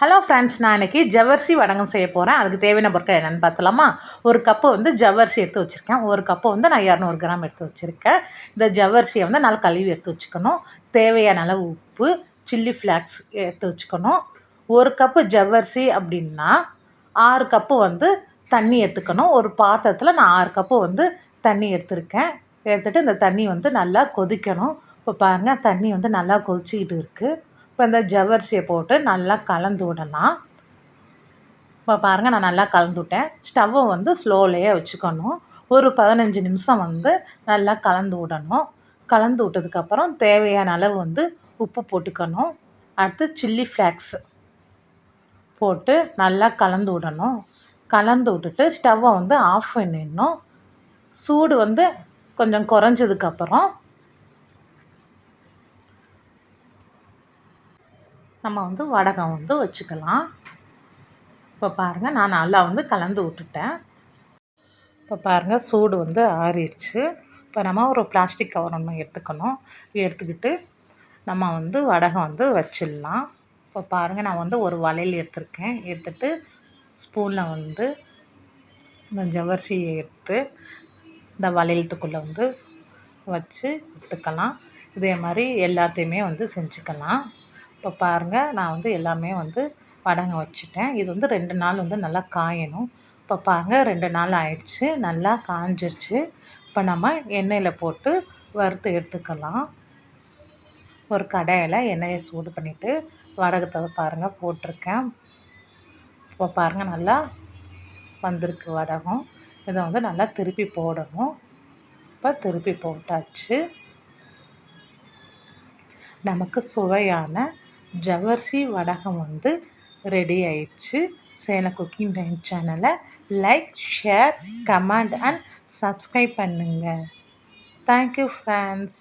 Hello friends நான் இன்றைக்கி ஜவ்வரிசி வடங்கம் செய்ய போகிறேன் அதுக்கு தேவையான பொருட்கள் என்னென்னு பார்த்தலாமா? ஒரு கப்பு வந்து ஜவ்வரிசி எடுத்து வச்சுருக்கேன். ஒரு கப்பு வந்து நான் இரநூறு கிராம் எடுத்து வச்சுருக்கேன். இந்த ஜவ்வரிசியை வந்து நல்லா கழுவி எடுத்து வச்சுக்கணும். தேவையான அளவு உப்பு சில்லி ஃப்ளாக்ஸ் எடுத்து வச்சுக்கணும். ஒரு கப்பு ஜவ்வரிசி அப்படின்னா ஆறு கப்பு வந்து தண்ணி எடுத்துக்கணும். ஒரு பாத்திரத்தில் நான் ஆறு கப்பு வந்து தண்ணி எடுத்திருக்கேன். எடுத்துகிட்டு இந்த தண்ணி வந்து நல்லா கொதிக்கணும். இப்போ பாருங்கள் தண்ணி வந்து நல்லா கொதிச்சிக்கிட்டு இருக்குது இப்போ இந்த ஜவ்வரிசியை போட்டு நல்லா கலந்து விடலாம். இப்போ பாருங்கள் நான் நல்லா கலந்து விட்டேன். ஸ்டவ்வை வந்து ஸ்லோலேயே வச்சுக்கணும். ஒரு பதினஞ்சு நிமிஷம் வந்து நல்லா கலந்து விடணும். கலந்து விட்டதுக்கப்புறம் தேவையான அளவு வந்து உப்பு போட்டுக்கணும். அடுத்து சில்லி ஃப்ளாக்ஸ் போட்டு நல்லா கலந்து விடணும். கலந்து விட்டுட்டு ஸ்டவ்வை வந்து ஆஃப் பண்ணிடணும். சூடு வந்து கொஞ்சம் குறைஞ்சதுக்கப்புறம் நம்ம வந்து வடகம் வந்து வச்சுக்கலாம். இப்போ பாருங்கள் நான் நல்லா வந்து கலந்து விட்டுட்டேன். இப்போ பாருங்கள் சூடு வந்து ஆறிடுச்சு. இப்போ நம்ம ஒரு பிளாஸ்டிக் கவர் ஒன்று எடுத்துக்கணும். எடுத்துக்கிட்டு நம்ம வந்து வடகம் வந்து வச்சிடலாம். இப்போ பாருங்கள் நான் வந்து ஒரு வளையல் எடுத்திருக்கேன். எடுத்துகிட்டு ஸ்பூனில் வந்து இந்த ஜவரிசியை எடுத்து இந்த வளையலத்துக்குள்ளே வந்து வச்சு எடுத்துக்கலாம். இதே மாதிரி எல்லாத்தையுமே வந்து செஞ்சுக்கலாம். இப்போ பாருங்கள் நான் வந்து எல்லாமே வந்து வடங்க வச்சுட்டேன். இது வந்து ரெண்டு நாள் வந்து நல்லா காயணும். இப்போ பாருங்கள் ரெண்டு நாள் ஆயிடுச்சு நல்லா காஞ்சிருச்சு. இப்போ நம்ம எண்ணெயில் போட்டு வறுத்து எடுத்துக்கலாம். ஒரு கடையில் எண்ணெயை சூடு பண்ணிவிட்டு வடகத்தை பாருங்கள் போட்டிருக்கேன். இப்போ பாருங்கள் நல்லா வந்திருக்கு வடகம். இதை வந்து நல்லா திருப்பி போடணும். இப்போ திருப்பி போட்டாச்சு. நமக்கு சுவையான ஜவ்வரிசி வடகம் வந்து ரெடி ஆயிடுச்சு. சேன குக்கிங் டைம் சேனலை like share comment and subscribe பண்ணுங்கள் தேங்க்யூ ஃப்ரெண்ட்ஸ்